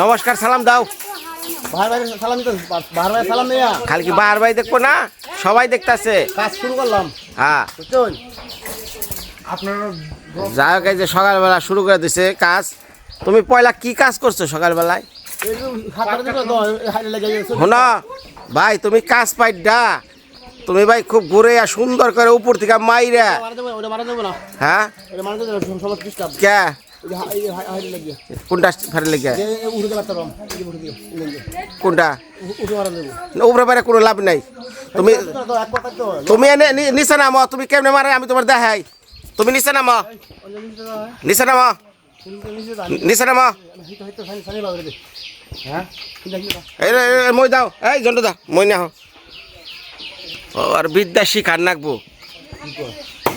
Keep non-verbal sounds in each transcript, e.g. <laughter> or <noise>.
নমস্কার সালাম দাও। খালি কি বাহার ভাই দেখব না? সবাই দেখতাছে। কাজ শুরু করলাম। হ্যাঁ। আপনারা যাই হোক যে সকালবেলা শুরু করে দিছে কাজ। তুমি পয়লা কি কাজ করছ সকালবেলায়? শোন ভাই তুমি কাজ পাইডা। তুমি ভাই খুব ঘুরে আর সুন্দর করে উপর থেকে মাইরা। হ্যাঁ? কে? কোনটা ফেরে লেগে কোনটা? উপরে বাইরে কোনো লাভ নাই। তুমি তুমি এনে নিচে নামো তুমি কেমনে মারে আমি তোমার দেখাই। তুমি নিচে নামো। নিচে নামো। নিচে নামো। হ্যাঁ? মই দাও। এই জন্টু দা মই না ও আর বিদ্যা শিখার নাকবো।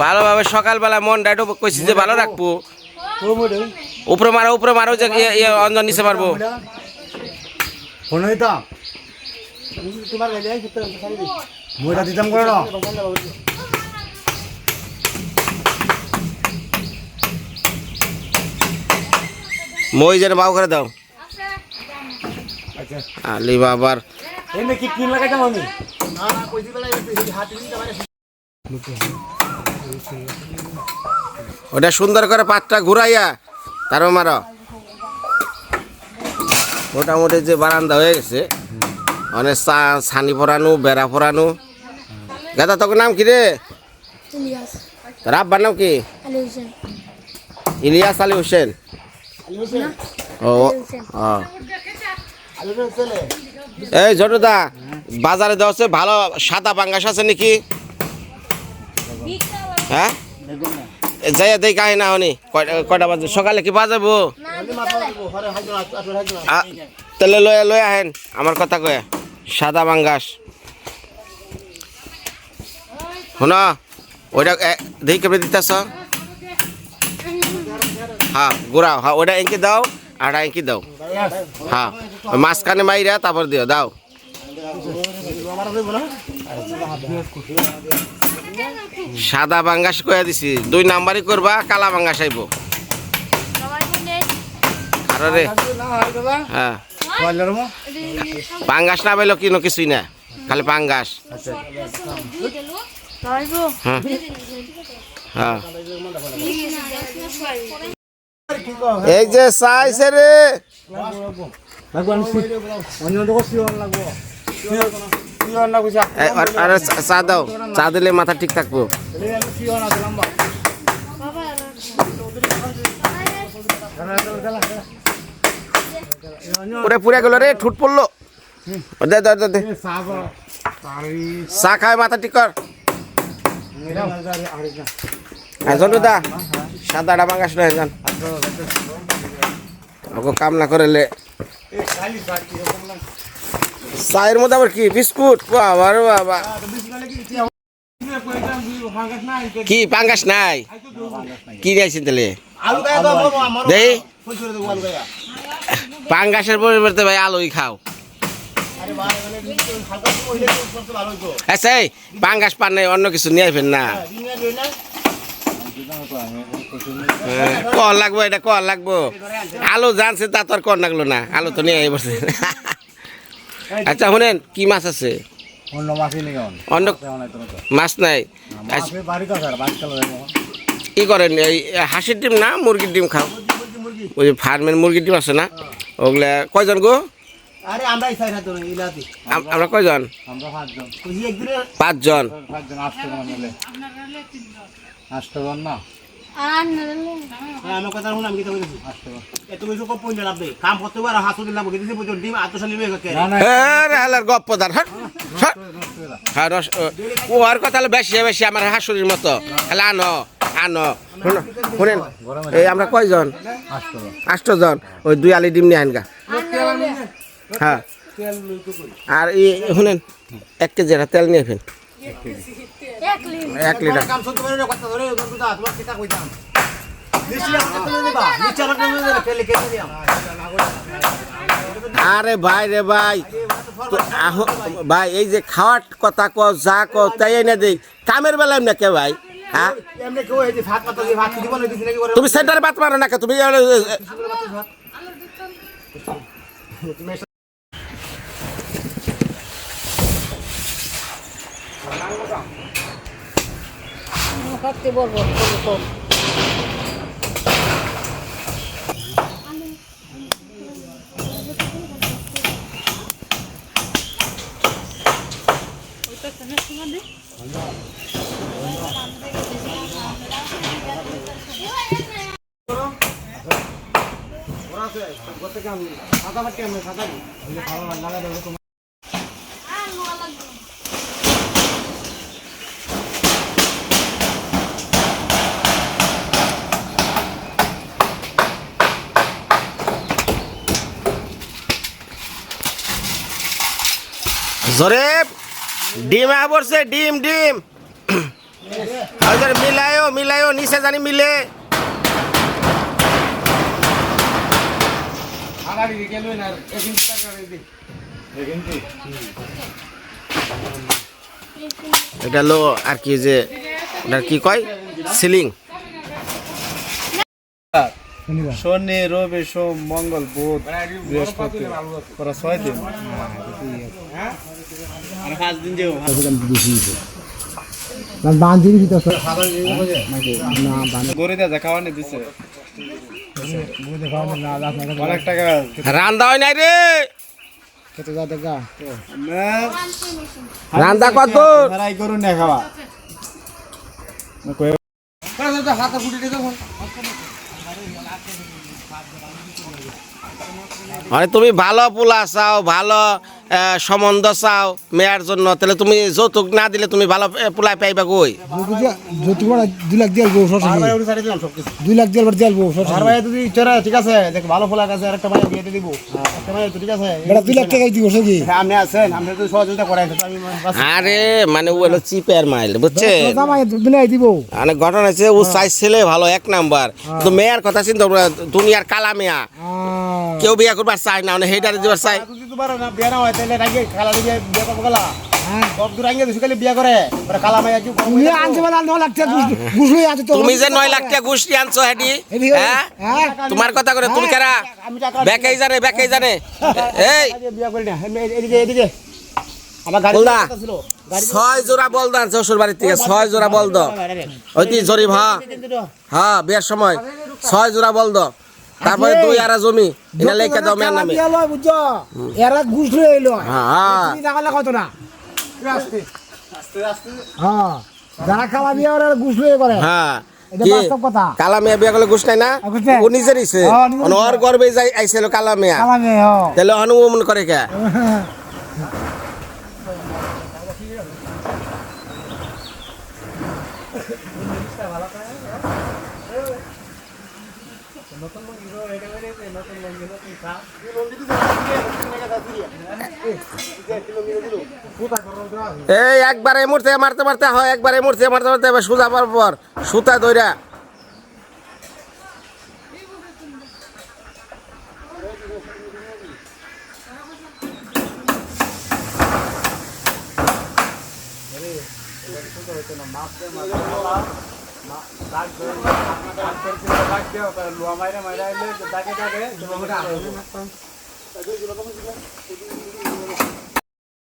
ভালোভাবে সকালবেলা মনটা একটু কইছি যে ভালো রাখব। উপরে মারো। উপরে মারো যে ইয়ে- ইয়ে অঞ্জন নিচে মারবো। ফোন হইতাম তোমার গাড়ি আছে তো মইটা দিতাম করে না মই যেন বাউ করে দাও। আলি বাবার। কি কি লাগাইতাম আমি? না না কইছি হাত দিতে পারে। ওটা সুন্দর করে পাতটা ঘুরাইয়া তারও মারো। মোটামুটি যে বারান্দা হয়ে গেছে অনেক চা ছানি পরানো বেড়া পরানো গাদা তোর নাম কি রে? ইলিয়াস। তোর আব্বার নাম কি? ইলিয়াস আলী হোসেন। ও এই ছোটদা বাজারে দেওয়া হচ্ছে ভালো সাদা পাঙ্গাস আছে নাকি? হ্যাঁ? যাই দেই কাহি না হনি। কয়টা- বাজে? সকালে কি হাইজন আ- তাহলে লয়ে লয়ে আহেন, আমার কথা কয়ে। সাদা বাঙ্গাস শোন, ওইটা দেখি কেমনি দিতেছ? হ্যাঁ ঘুরাও হ্যাঁ ওইটা এঁকি দাও, আর এঁকি দাও। হ্যাঁ মাঝখানে মাইরা তারপর দিও, দাও। সাদা বাঙ্গাস কয়ে দিছি। দুই নাম্বারই করবা, কালা বাঙ্গাস আইব। আরে রে। হ্যাঁ। পাঙ্গাস না পাইলো কিনো কিছুই না, খালি পাঙ্গাস হ্যাঁ। হ্যাঁ। এই যে চাইছে রে। লাগবো। আর- চা- দাও চা দিলে মাথা ঠিক থাকব। বা পুরে গেল রে ঠুট পড়ল। দে দে দে, চা খায় মাথা ঠিক কর। হ্যাঁ দা সাদাটা বাঙ্গাস নয় জান ওকে কাম না করলে চায়ের মধ্যে আবার কি? বিস্কুট? বাবা রে বাবা। কি, পাঙ্গাস নাই? কি নিয়েছেন তাহলে? করে পাঙ্গাসের পরিবর্তে ভাই আলুই খাও। আচ্ছা পাঙ্গাস পান নাই, অন্য কিছু নিয়ে আইবেন না। কল লাগবো, এটা কল লাগবো। আলু জানছে তা তো আর কল লাগল না। আলু তো নিয়ে বসে আচ্ছা শুনেন কি মাছ আছে? অন্য মাছই নেই মাছ নাই আচ্ছা, কি করেন? এই হাঁসের ডিম না মুরগির ডিম খাও? ওই যে ফার্মের মুরগির ডিম আছে না? ওগুলা কয়জন গো? আমরা কয়জন? পাঁচজন। পাঁচজন। না? হ্যাঁ আমার কথা শুন আমি কি কইছি আসতে জন এত কিছু কম পয়সা লাভ দেই কাম করতে পারো হাসু দিলাম গেছি পর্যন্ত ডিম আত্মশালী হয়ে আরে হালার রস ও আর কথা হলো বেশি বেশি আমার হাসুরির মতো। হলে আনো আনো। শুনেন এই আমরা কয়জন? আষ্টজন। ওই দুই আলি ডিম নিয়ে আন গা। হ্যাঁ। আর এই শুনেন এক কেজি একটা তেল নিয়ে ফেন এক লিটার। এক লিটার। কাম শুনতে পারো না কথা ধরে দন্তু দা তোমার কিতা কইতাম নিশ্চয় আমার কথা নেবা নিশ্চয় আমার কথা নেবা তেলে কেটে দিয়াম আরে ভাই রে ভাই। তো আহো ভাই। এই যে খাওয়ার কথা ক যা ক তাই এনে দেই। কামের বেলায় না কে ভাই? হ্যাঁ? এমনি কেউ এই যে ভাত পাতা দিয়ে ভাত দিব না দিছি নাকি ওরা তুমি সেন্টারে বাত মারো না কে? তুমি করতে বলব বলব কাম মার কেমন কি ভালো লাগা দেবো তোমার জোরে ডিম আ পড়ছে, ডিম ডিম। মিলায়ও মিলায়ও, নিচে জানি মিলে। এটা হলো আর কি যে কি কয়? সিলিং। শনি, রবি, সোম, মঙ্গল, বুধ, বৃহস্পতি। ছয় দিন। রান্দা হয় নাই রে। রান্দা কত গরু না খাওয়া। হাতে ফুটি মানে তুমি ভালো পোলা চাও ভালো সম্বন্ধ চাও মেয়ার জন্য তাহলে তুমি যৌতুক না দিলে তুমি ভালো পোলা পাইবা কই? দুই লাখ দিয়ে দুই লাখ দিয়ে দিয়ে যদি ইচ্ছা ঠিক আছে দেখ ভালো আর একটা ভাই বিয়ে দিব। একটা ভাই ঠিক আছে? দুই লাখ টাকা দিব সে কি? হ্যাঁ, আপনি আছেন আপনি যদি সহযোগিতা করেন তো আমি আরে মানে ও হলো চিপের মাইল বিলাই দিব। মানে ঘটনা হচ্ছে ও চাইছিলে ভালো এক নাম্বার। তো মেয়ার কথা চিন্তা করো দুনিয়ার কালা মেয়া। কেউ বিয়া করবার চায় না মানে হেডারে দিবার চায়। যদি তো না বিয়ে না হয় তাহলে রাগে বিয়ে করব কি করব তুমি যে নয় লাখ টাকা ঘুষ আনছো হেডি হ্যাঁ হ্যাঁ? তোমার কথা করে তুমি কারা? বেকাই জানে বেকাই জানে। এই। বিয়ে করি না। এমনি এদিকে এদিকে। আমার গাড়ি বলদা ছিল। ছয় জোড়া বল দান শ্বশুর বাড়ির থেকে ছয় জোড়া বল দ ওই জরিব হ্যাঁ হ্যাঁ বিয়ের সময়। ছয় জোড়া বল দ তারপরে দুই আড়া জমি এটা লেখা দাও মেয়ের নামে। বুঝছ? এরা ঘুষ লই এলো। হ্যাঁ হ্যাঁ। তুমি দেখালে কত না? আস্তে আস্তে হ্যাঁ যারা খালা বিয়ে ওরা ঘুষ লই করে। হ্যাঁ এটা কি? বাস্তব কথা। কালা মেয়া বিয়া করলে ঘুষ নাই না? ঘুষ ও নিজে দিছে হ্যাঁ, ওর গর্বে যাই আইছিল কালা মেয়া। হ্যাঁ। তাহলে অনুমোদন করে কে? <laughs> এই, একবার এই মুহূর্তে মারতে মারতে হয় একবার এই মুহূর্তে মারতে মারতে, এবার সুজা পার সুতা দইরা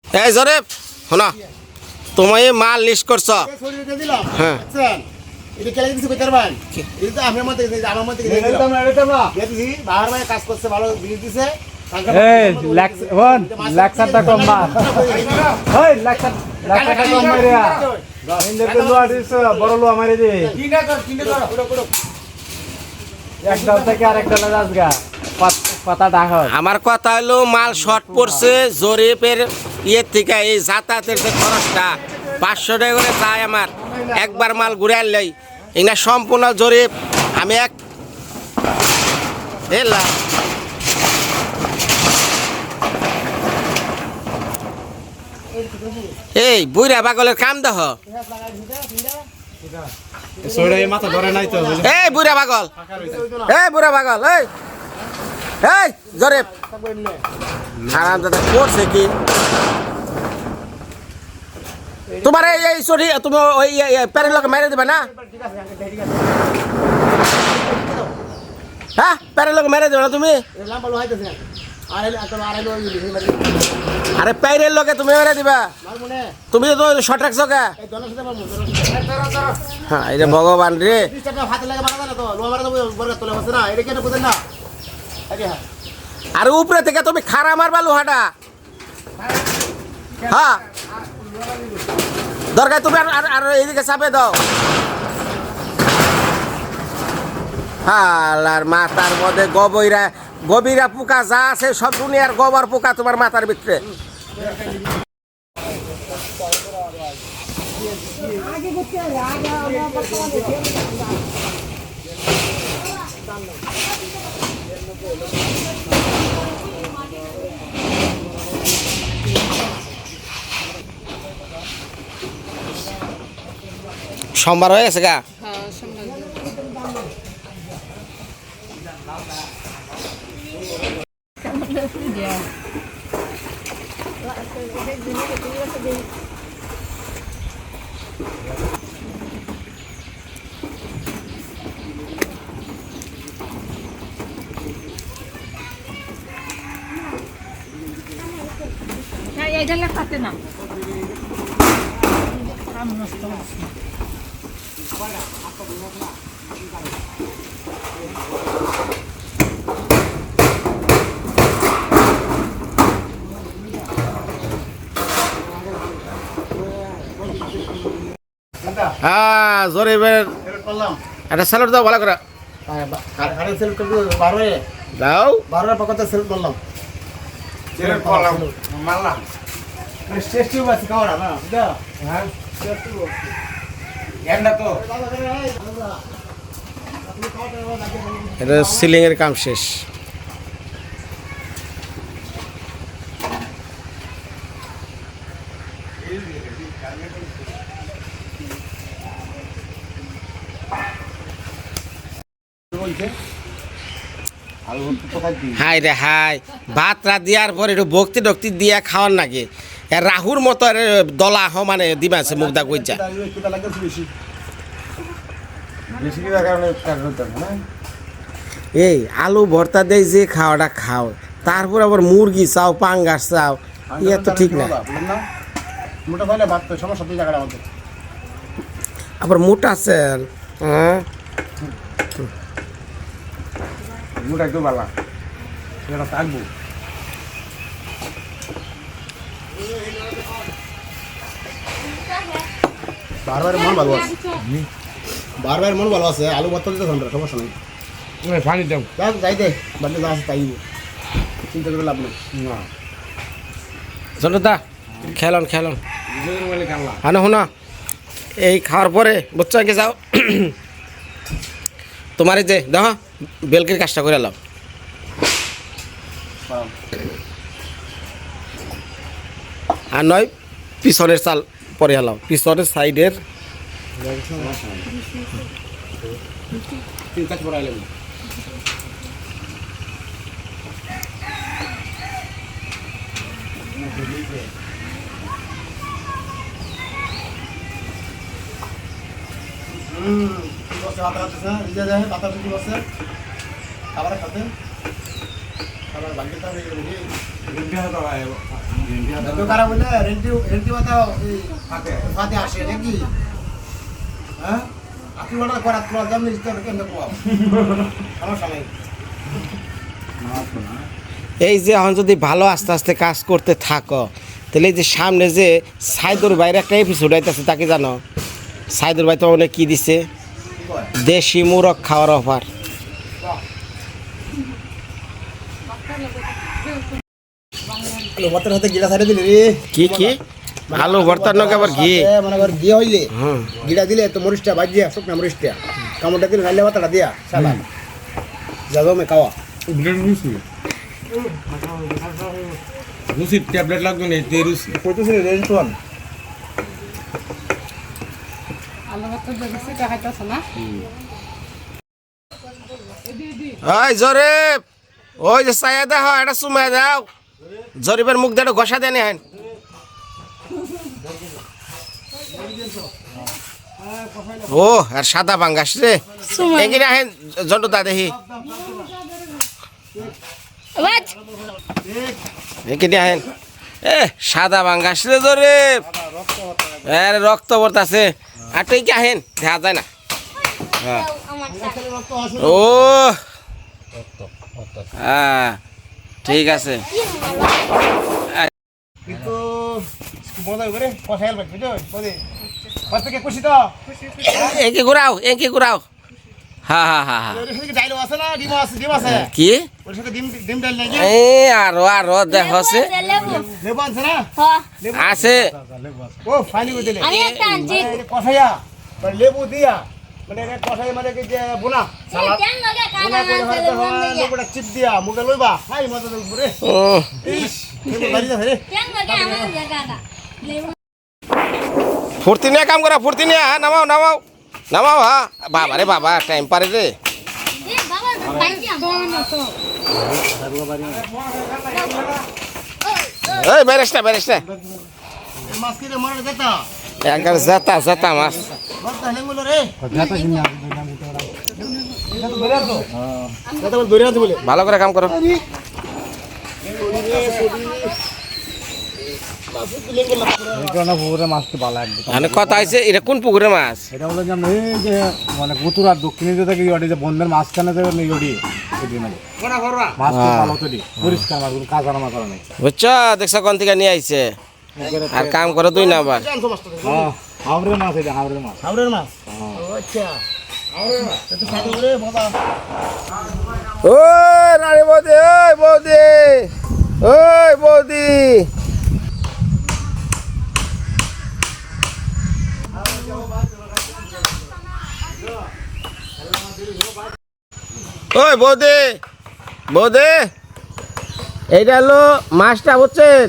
এই জরে শোনা। তুমি মাল লিস্ট করছ। দিয়ে হ্যাঁ। এটা কেলে কিছু করতে পারবেন? এটা তো আপনার মধ্যে আমার মধ্যে দিয়ে দিলাম। দিয়ে দিছি, বাহার ভাই কাজ করছে ভালো বিয়ে দিছে। কম মার। কম মারিয়া। আমার কথা হলো, মাল শর্ট পড়ছে, জরিপের ইয়ের থেকে এই যাতায়াতের যে খরচটা, পাঁচশো টাকা করে চাই আমার। একবার মাল ঘুরে আনলেই। এখানে সম্পূর্ণ জরিপ, আমি এক এই বুড়া পাগলের কাম দেহ। এই বুড়া পাগল। এই বুড়া পাগল, এই। এই হারাম দাদা করছে কি? তোমার এই এই সরি তুমি ওই প্যারের লোকে মেরে দেবে না? হ্যাঁ প্যারের লোকে মেরে দেবে না তুমি? আর প্যারের লোকে তুমি মেরে দিবা? তুমি তো শর্ট রাখছো কে? হ্যাঁ এই যে ভগবান রে। আরে হ্যাঁ। আর উপরে থেকে তুমি খারা মারবা লোহাটা। হ্যাঁ। দরকার তুমি আর আর- এইদিকে চাপে দাও। আর মাথার মধ্যে গবইরা গভীরা পোকা যা আছে, সব দুনিয়ার গোবর পোকা তোমার মাথার ভিতরে। সোমবার হয়ে গেছে গা? হ্যাঁ জরিবের করলাম। একটা স্যালাড দাও ভালো করে। করবি দাও। বারোর পকতে সেল করলাম? মারলাম। এটা সিলিং এর কাম শেষ। হাই রে হাই, ভাত রাত দিয়ার পর একটু ভক্তি টক্তি দিয়া খাওয়ার নাকি। রাহুর মতো দলা হ মানে দিবা আছে মুগদা কইচা কারণে কারণ না এই আলু ভর্তা দেই যে খাওয়াটা খাও তারপর আবার মুরগি চাও পাঙ্গাস চাও ইয়ে তো ঠিক না বুঝলেন না। মোটা তাহলে ভাত সমস্যা দুই জায়গাটা আমাদের আবার মোটা আছে হ্যাঁ? মুটা একটু বালা এটা থাকব। বারবার মন ভালো আছে। বারবার মন ভালো আছে আলু ভর্তা দিতে ঠান্ডা সমস্যা নেই। পানি দাও। যাক যাই দে বাড়িতে যা আছে তাই চিন্তা করে লাভ নেই। না। জনতা খেলন খেলন। হানো শোনা। এই খাওয়ার পরে আগে যাও। তোমার যে দেখো বেলকির কাজটা করে এলাম। আর নয় পিছনের চাল পরে এলাম। পিছনের সাইডের তিন কাজ পড়াইলাম খাবার খাতে খাবার বাকি রেন্টি রেন্টি মাথা ফাতে আসে নাকি হ্যাঁ? আপনি ওটা করা তোমার দাম নিতে হবে কেন সমস্যা নেই। এই যে এখন যদি ভালো আস্তে আস্তে কাজ করতে থাকো তাহলে এই যে সামনে যে সাইদুর বাইরে একটা এপিসোড আইতেছে তাকে জানো? সাইদুর ভাই তো অনেক কি দিছে? দেশি মুরগ খাওয়ার অফার হাতে গিলা সাইডে দিলি কি কি? আলু ভর্তার নকে আবার ঘি মানে আবার ঘি হইলে হুম গিলা দিলে তো মরিচটা বাজিয়া শুকনা মরিচটা কামড়টা দিলে নাইলে ভাতাটা দিয়া সালা যাব মে খাওয়া রুসি রুসির ট্যাবলেট লাগবে না তে রুসি কইতেছি রেন্টন আলু ভর্তা দিয়ে সেটা খাইতেছ না ওই জরিফ ওই যে চাইয়া দেহ এটা চুমাই দাও জরিফের মুখ দিয়ে ঘষা দেন হেন ও আর সাদা বাঙ্গাস রে। আহেন জন্টু দেখি। এ সাদা বাঙ্গাস রে ধরে এর রক্ত বর্তাছে আর তুই কি আহেন? দেখা যায় না। হ্যাঁ। ও। হ্যাঁ ঠিক আছে। কিন্তু মজা করে কথা হেল্প বুঝছ বুঝি থেকে খুশি তো একে ঘুরাও একে ঘুরাও হা হা হা হা কি আরও আরও দেখছে আছে না আছে ও লেবু দিয়া মানে কষাই মানে কি যে বোনা চিপ দিয়া মুখে লইবা হাই মজা রে উম, ইস বাড়ি যা রে ফুর্তি নিয়ে কাম করা, ফুর্তি নিয়ে হ্যাঁ নামাও নামাও নামাও হ্যাঁ। বাবা রে বাবা টাইম পারে রে। এই বেরেস না বেরেস না একবার জেতা ভালো করে কাম করো। এই পুকুরে মাছটি ভালো একদম। মানে কথা এটা কোন পুকুরের মাছ? এটা হলো যে আমরা এই যে মানে গুতুরার দক্ষিণে যে থেকে ইয়ডি যে বন্ধের মাঝখানে যে ইয়ডি এটি মানে। মাছ কোনো বুঝছ? দেখছ থেকে নিয়ে আইছে? আর কাম করো হ্যাঁ হাওড়ের মাছ এটা হাওড়ের মাছ। হাওড়ের মাছ? আচ্ছা ও রানী বৌদি ওই বৌদি। ওই বৌদি। ওই বৌদি বৌদি। এইটা হলো মাছটা, বুঝছেন?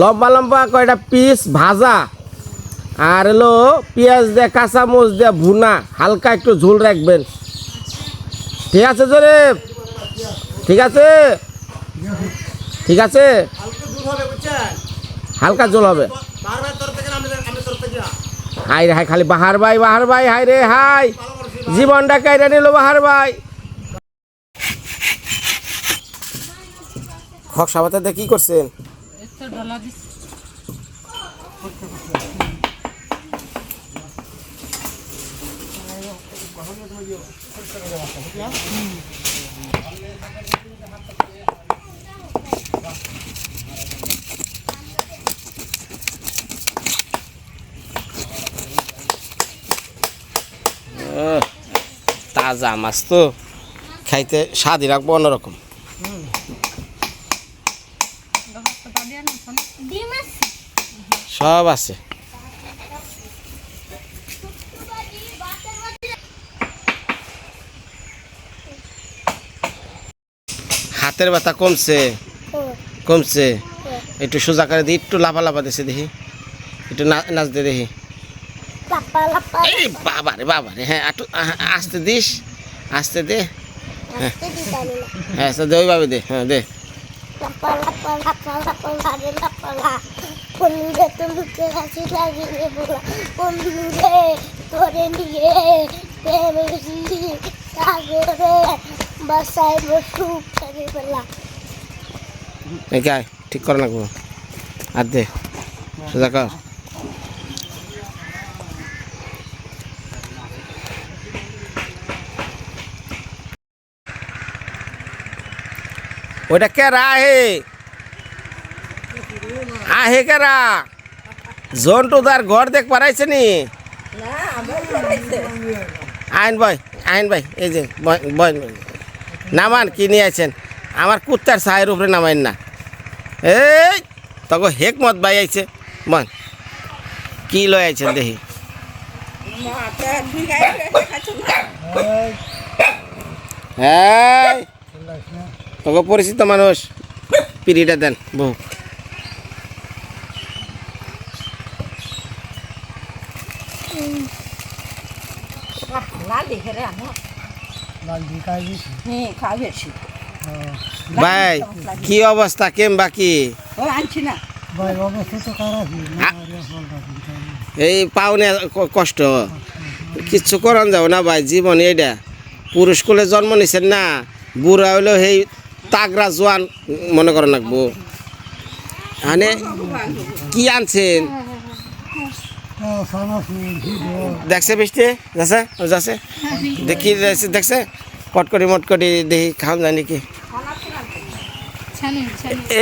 লম্বা লম্বা কয়টা পিস ভাজা। আর হলো পেঁয়াজ দিয়ে কাঁচা মরিচ দিয়ে ভুনা। হালকা একটু ঝোল রাখবেন। ঠিক আছে জোরে ঠিক আছে? ঠিক আছে? হালকা দুধ হবে। হাই রে, হাই, খালি বাহার ভাই বাহার ভাই, হাই রে, হাই। জীবনটা কাইরা নিল বাহার ভাই। হক সাবাতে কি করছেন? তাজা মাছ তো। খাইতে স্বাদই রাখব অন্যরকম ডিম আছে সব আছে। হাতের ব্যথা কমছে? কমছে? একটু সোজা করে দিই একটু লাফা লাফা দিছে দেখি। একটু নাচ দে দেখি। লাপা লাপা এই বাবা রে বাবা রে হ্যাঁ একটু আসতে দিস আসতে দে। হ্যাঁ। আচ্ছা দে ওইভাবে দে হ্যাঁ দে। লাপা লাপা লাপা লাপা লারে লাপা লা বন্ধুরে তো মুখে হাসি লাগিয়ে বলা বন্ধুরে তোরে নিয়ে পেরেছি সাগরে বাসায় বসু করে বলা একে আয় ঠিক করে রাখব আর দে, সোজা কর। ওইটা কেরা আহে আহে কেরা জন্টুদার ঘর দেখ পারাইছে নি? আইন ভাই আইন ভাই এই যে বয়- নামান কি নিয়ে আছেন আমার কুত্তার সাহের উপরে নামাইন না। এই তখন হেকমত ভাই আইছে। বল কি লয় আইছেন দেখি। হ্যাঁ তোকে পরিচিত মানুষ পিড়িটা দেন বহু ভাই কি অবস্থা? কেম বাকি? আ- এই পাওনে কষ্ট। কিচ্ছু করান যাব না ভাই জীবন এইটা পুরুষ কোলে জন্ম নিছেন না বুড়া হইলেও সেই তাগরা জোয়ান মনে করেন রাখব। মানে কি আনছেন? দেখছে বৃষ্টি? যাচ্ছে? যাচ্ছে? দেখি, দেখছে কটকটি মটকটি দেখি খাওয়া যায় নাকি?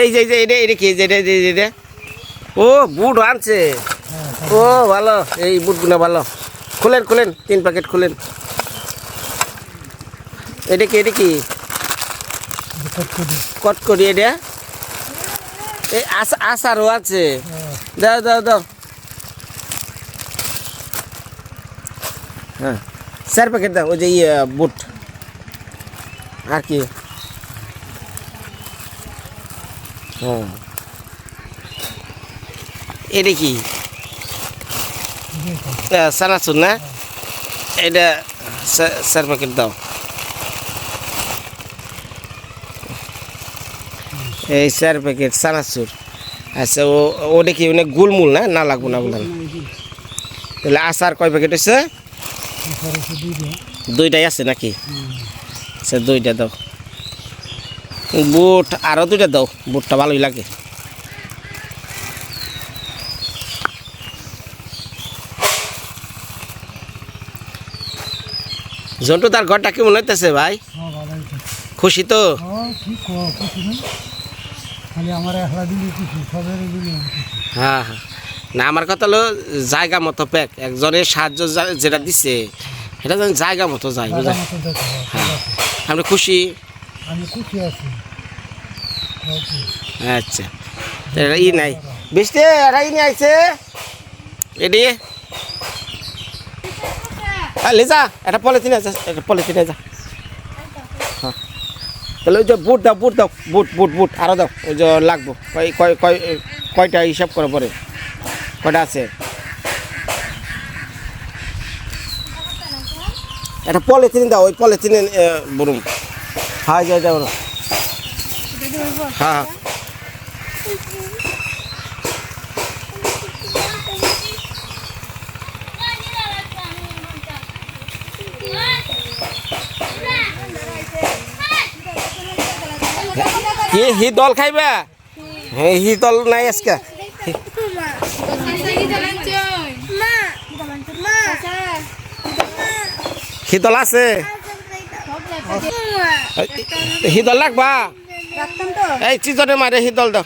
এই যে এটা এটা কি যে এটা যে এটা ও, বুট আনছে। ও, ভালো। এই বুটগুলো ভালো। খুলেন খুলেন, তিন প্যাকেট খুলেন। এটা কি এটা কি? কটকরি এটা? এই আচারও আছে। দাও দাও দাও। হ্যাঁ। চার প্যাকেট দাও, ওই যে ইয়ে বুট। আর কি? হ্যাঁ। এটা কি? সানাসুর না? এটা চার প্যাকেট দাও। এই চার প্যাকেট সানাসুর আচ্ছা ও ওটা কি মানে গুলমুল না? না লাগবো না বললাম। তাহলে আচার কয় প্যাকেট হয়েছে দুইটাই আছে নাকি? আচ্ছা দুইটা দাও। বুট আরও দুইটা দাও। বুটটা ভালোই লাগে। জন্টু, তার ঘরটা কেমন হইতেছে ভাই? খুশি তো? হ্যাঁ হ্যাঁ। না আমার কথা হলো জায়গা মতো প্যাক একজনের সাহায্য যেটা দিছে সেটা যেন জায়গা মতো যায় বুঝলেন? হ্যাঁ। আপনি খুশি? আমি খুশি আছি। আচ্ছা। এটা ই নাই। বৃষ্টি এটা ই নিয়ে আইছে। এডি লিজা এটা পলিথিন আছে এটা পলিথিনে যা। হ্যাঁ। তাহলে ওই যে বুট দাও বুট দাও বুট বুট বুট আরও দাও ওই যে লাগবো। কয় কয় কয় কয়টা হিসাব করে পরে? কয়টা আছে? একটা পলিথিন দাও ওই পলিথিনে বরুম হ্যাঁ যাই যাও না হ্যাঁ হ্যাঁ। কি হি দল খাইবা? হ্যাঁ হি দল নাই আজকে। দল আছে? দল লাগবা এই চিজনে মারে দল দাও।